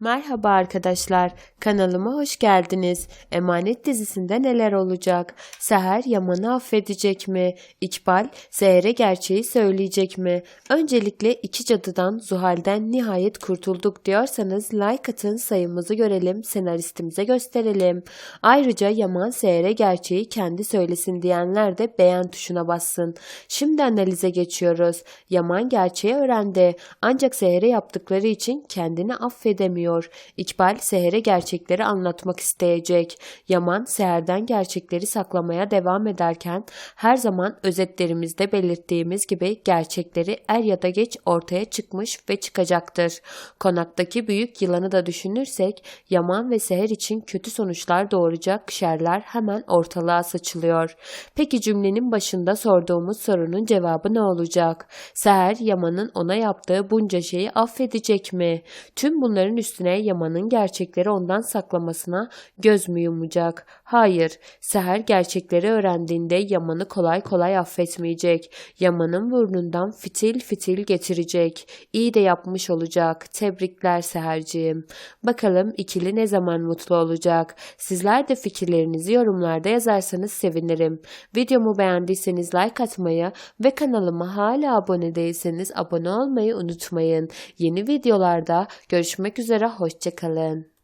Merhaba arkadaşlar, kanalıma hoş geldiniz. Emanet dizisinde neler olacak? Seher Yaman'ı affedecek mi? İkbal Seher'e gerçeği söyleyecek mi? Öncelikle iki cadıdan Zuhal'den nihayet kurtulduk diyorsanız like atın sayımızı görelim, senaristimize gösterelim. Ayrıca Yaman Seher'e gerçeği kendi söylesin diyenler de beğen tuşuna bassın. Şimdi analize geçiyoruz. Yaman gerçeği öğrendi ancak Seher'e yaptıkları için kendini affedemiyor. İkbal Seher'e gerçekleri anlatmak isteyecek. Yaman Seher'den gerçekleri saklamaya devam ederken her zaman özetlerimizde belirttiğimiz gibi gerçekleri er ya da geç ortaya çıkmış ve çıkacaktır. Konaktaki büyük yılanı da düşünürsek Yaman ve Seher için kötü sonuçlar doğuracak şerler hemen ortalığa saçılıyor. Peki cümlenin başında sorduğumuz sorunun cevabı ne olacak? Seher Yaman'ın ona yaptığı bunca şeyi affedecek mi? Tüm bunların üstüne Yaman'ın gerçekleri ondan saklamasına göz mü yumacak? Hayır, Seher gerçekleri öğrendiğinde Yaman'ı kolay kolay affetmeyecek. Yaman'ın burnundan fitil fitil getirecek. İyi de yapmış olacak. Tebrikler Seherciğim. Bakalım ikili ne zaman mutlu olacak? Sizler de fikirlerinizi yorumlarda yazarsanız sevinirim. Videomu beğendiyseniz like atmayı ve kanalıma hala abone değilseniz abone olmayı unutmayın. Yeni videolarda görüşmek üzere hoşçakalın.